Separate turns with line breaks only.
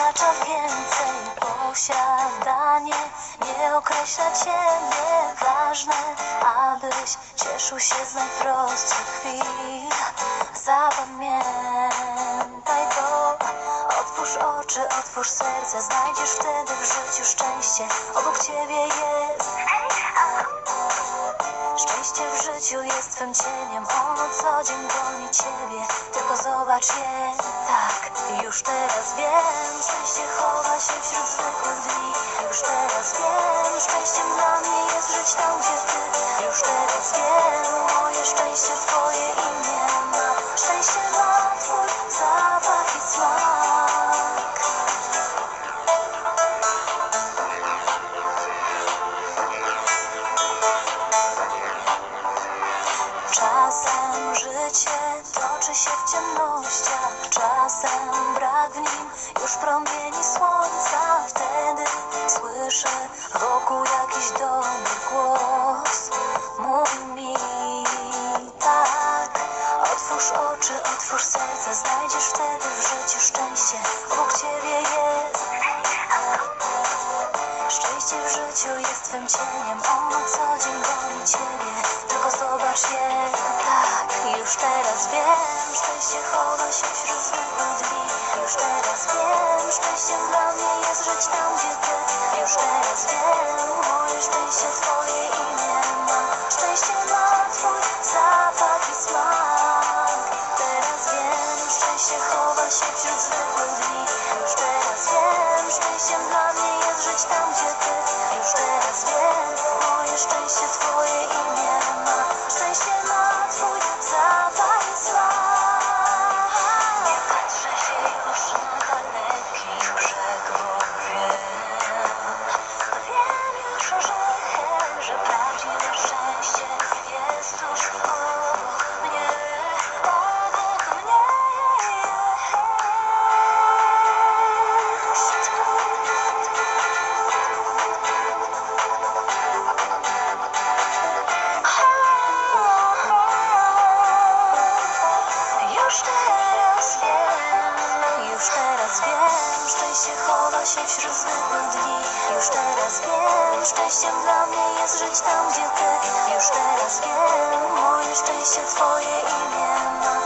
oznacza więcej posiadanie Nie określa ciebie ważne Abyś cieszył się z najprostszych chwil Zapamiętaj to Otwórz oczy, otwórz serce Znajdziesz wtedy w życiu szczęście. Obok ciebie jest Szczęście w życiu jest twym cieniem. Ono co dzień goni Tylko zobacz tak. Już teraz wiem Szczęście chowa się wśród zwykłych dni. Już teraz wiem Szczęściem dla mnie jest żyć tam gdzie ty Już teraz wiem Moje szczęście twoje już promieni słońca. Wtedy słyszę wokół jakiś dobry głos. Mówi mi tak, otwórz oczy, otwórz serce, znajdziesz wtedy w życiu szczęście. Obok ciebie jest Szczęście w życiu jest twym cieniem Ono co dzień goni ciebie Tylko zobacz je tak Już teraz wiem Szczęście chowa się wśród zwykłych dni Już teraz wiem Szczęściem dla mnie jest żyć tam gdzie ty Już teraz wiem Moje szczęście twoje imię ma Szczęście ma twój zapach i smak. Teraz wiem Szczęście chowa się wśród zwykłych dni. Już teraz wiem Szczęściem dla mnie jest żyć tam gdzie się wśród zwykłych dni Już teraz wiem, szczęściem dla mnie jest żyć tam gdzie ty. Już teraz wiem, moje szczęście twoje imię ma